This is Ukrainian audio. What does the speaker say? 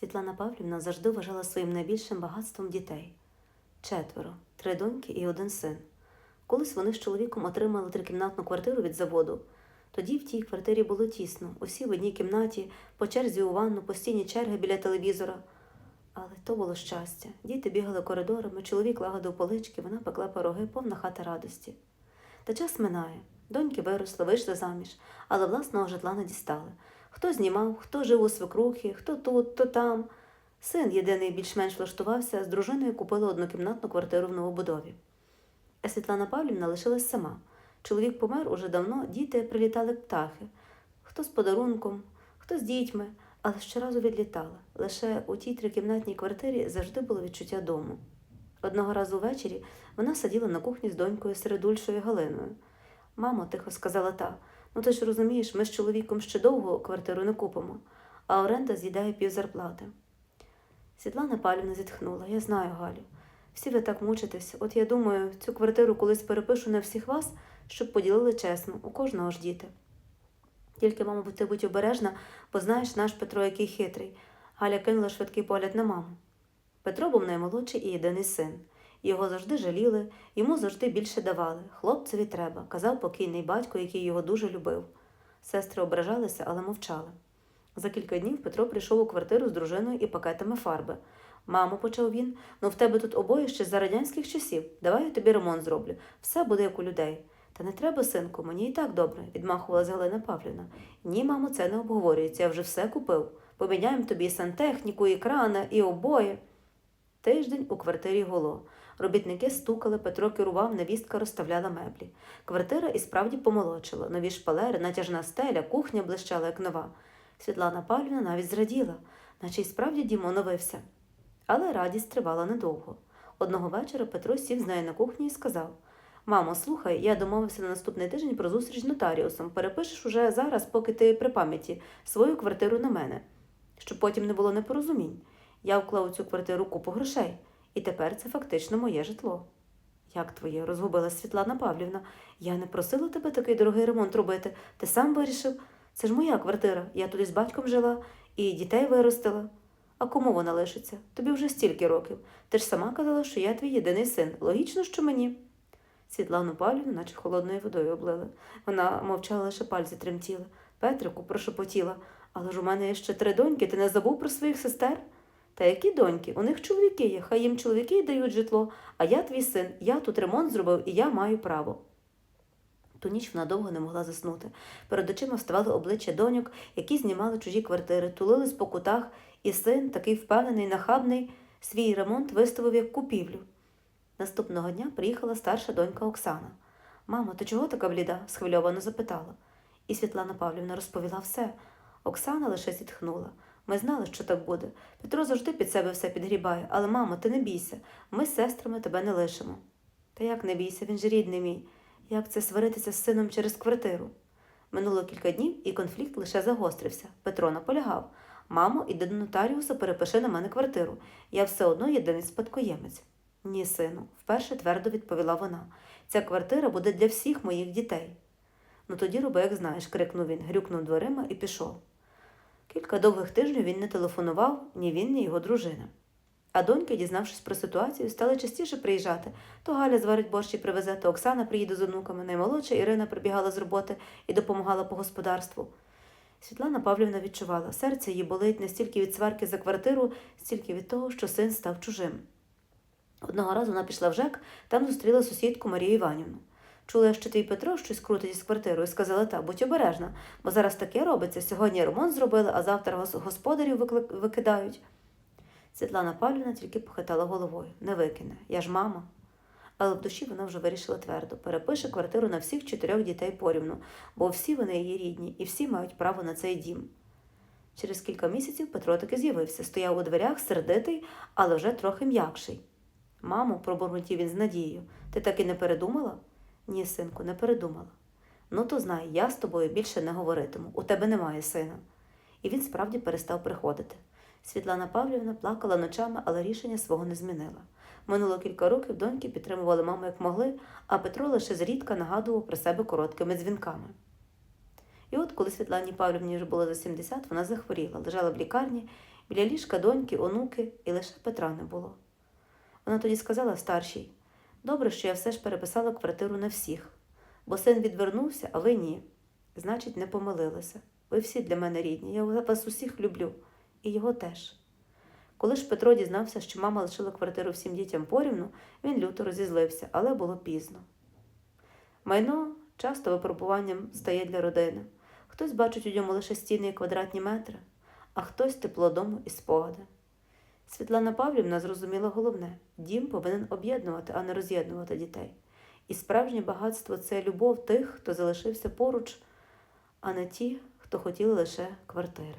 Світлана Павлівна завжди вважала своїм найбільшим багатством дітей четверо, три доньки і один син. Колись вони з чоловіком отримали трикімнатну квартиру від заводу. Тоді в тій квартирі було тісно, усі в одній кімнаті, по черзі у ванну, постійні черги біля телевізора. Але то було щастя. Діти бігали коридорами, чоловік лагодив полички, вона пекла пироги, повна хата радості. Та час минає. Доньки виросли, вийшли заміж, але власного житла не дістали. Хто знімав, хто жив у свекрухі, хто тут, то там. Син, єдиний більш-менш влаштувався, з дружиною купили однокімнатну квартиру в новобудові. А Світлана Павлівна лишилась сама. Чоловік помер уже давно, діти прилітали птахи. Хто з подарунком, хто з дітьми, але щоразу відлітали. Лише у тій трикімнатній квартирі завжди було відчуття дому. Одного разу ввечері вона сиділа на кухні з донькою Середульшою Галиною. Мамо, тихо сказала та, ну ти ж розумієш, ми з чоловіком ще довго квартиру не купимо, а оренда з'їдає пів зарплати. Світлана Павлівна зітхнула. Я знаю, Галю. Всі ви так мучитесь. От я думаю, цю квартиру колись перепишу на всіх вас, щоб поділили чесно, у кожного ж діти. Тільки, мамо, ти будь обережна, бо знаєш наш Петро, який хитрий. Галя кинула швидкий погляд на маму. Петро був наймолодший і єдиний син. Його завжди жаліли, йому завжди більше давали. Хлопцеві треба, казав покійний батько, який його дуже любив. Сестри ображалися, але мовчали. За кілька днів Петро прийшов у квартиру з дружиною і пакетами фарби. Мамо, почав він, ну в тебе тут обоє ще за радянських часів. Давай я тобі ремонт зроблю. Все буде як у людей. Та не треба, синку, мені і так добре, відмахувалась Галина Павлівна. Ні, мамо, це не обговорюється, я вже все купив. Поміняємо тобі і сантехніку, і крана, і обоє. Тиждень у квартирі гуло. Робітники стукали, Петро керував, невістка розставляла меблі. Квартира і справді помолодшила. Нові шпалери, натяжна стеля, кухня блищала, як нова. Світлана Павлівна навіть зраділа, наче й справді дім оновився. Але радість тривала недовго. Одного вечора Петро сів з нею на кухні і сказав Мамо, слухай, я домовився на наступний тиждень про зустріч з нотаріусом. Перепишеш уже зараз, поки ти при пам'яті, свою квартиру на мене, щоб потім не було непорозумінь. Я вклав у цю квартиру купу грошей, і тепер це фактично моє житло. Як твоє? розгубила Світлана Павлівна. Я не просила тебе такий дорогий ремонт робити. Ти сам вирішив. Це ж моя квартира. Я туди з батьком жила і дітей виростила. А кому вона лишиться? Тобі вже стільки років. Ти ж сама казала, що я твій єдиний син. Логічно, що мені. Світлану Павлівну, наче холодною водою облили. Вона мовчала, лише пальці тремтіли. Петрику прошепотіла. Але ж у мене є ще три доньки, ти не забув про своїх сестер? Та які доньки? У них чоловіки є, хай їм чоловіки й дають житло, а я твій син, я тут ремонт зробив і я маю право. Ту ніч вона довго не могла заснути. Перед очима вставали обличчя доньок, які знімали чужі квартири, тулились по кутах, і син, такий впевнений, нахабний, свій ремонт виставив як купівлю. Наступного дня приїхала старша донька Оксана. Мамо, ти чого така бліда? схвильовано запитала. І Світлана Павлівна розповіла все. Оксана лише зітхнула. Ми знали, що так буде. Петро завжди під себе все підгрібає, але, мамо, ти не бійся, ми з сестрами тебе не лишимо. Та як не бійся, він же рідний мій. Як це сваритися з сином через квартиру? Минуло кілька днів, і конфлікт лише загострився. Петро наполягав Мамо, іди до нотаріуса, перепиши на мене квартиру. Я все одно єдиний спадкоємець. Ні, сину, вперше твердо відповіла вона. Ця квартира буде для всіх моїх дітей. Ну тоді роби, як знаєш, крикнув він, грюкнув дверима і пішов. Кілька довгих тижнів він не телефонував, ні він, ні його дружина. А доньки, дізнавшись про ситуацію, стали частіше приїжджати. То Галя зварить борщ і привезе, то Оксана приїде з онуками. Наймолодша Ірина прибігала з роботи і допомагала по господарству. Світлана Павлівна відчувала, серце її болить не стільки від сварки за квартиру, стільки від того, що син став чужим. Одного разу вона пішла в ЖЕК, там зустріла сусідку Марію Іванівну. Чула, що твій Петро щось крутить із квартирою, сказала та, будь обережна, бо зараз таке робиться. Сьогодні ремонт зробили, а завтра гос- господарів викидають. Світлана Павлівна тільки похитала головою. Не викине, я ж мама. Але в душі вона вже вирішила твердо перепише квартиру на всіх чотирьох дітей порівну, бо всі вони її рідні і всі мають право на цей дім. Через кілька місяців Петро таки з'явився, стояв у дверях, сердитий, але вже трохи м'якший. Мамо, пробурмотів він з надією, ти так і не передумала? Ні, синку, не передумала. Ну, то знай, я з тобою більше не говоритиму, у тебе немає сина. І він справді перестав приходити. Світлана Павлівна плакала ночами, але рішення свого не змінила. Минуло кілька років доньки підтримували маму як могли, а Петро лише зрідка нагадував про себе короткими дзвінками. І от, коли Світлані Павлівні вже було за 70, вона захворіла, лежала в лікарні Біля ліжка доньки, онуки і лише Петра не було. Вона тоді сказала старшій: добре, що я все ж переписала квартиру на всіх, бо син відвернувся, а ви ні. Значить, не помилилися. Ви всі для мене рідні, я вас усіх люблю, і його теж. Коли ж Петро дізнався, що мама лишила квартиру всім дітям порівну, він люто розізлився, але було пізно. Майно часто випробуванням стає для родини. Хтось бачить у ньому лише стіни і квадратні метри, а хтось тепло дому і спогади. Світлана Павлівна зрозуміла головне дім повинен об'єднувати, а не роз'єднувати дітей. І справжнє багатство це любов тих, хто залишився поруч, а не ті, хто хотіли лише квартири.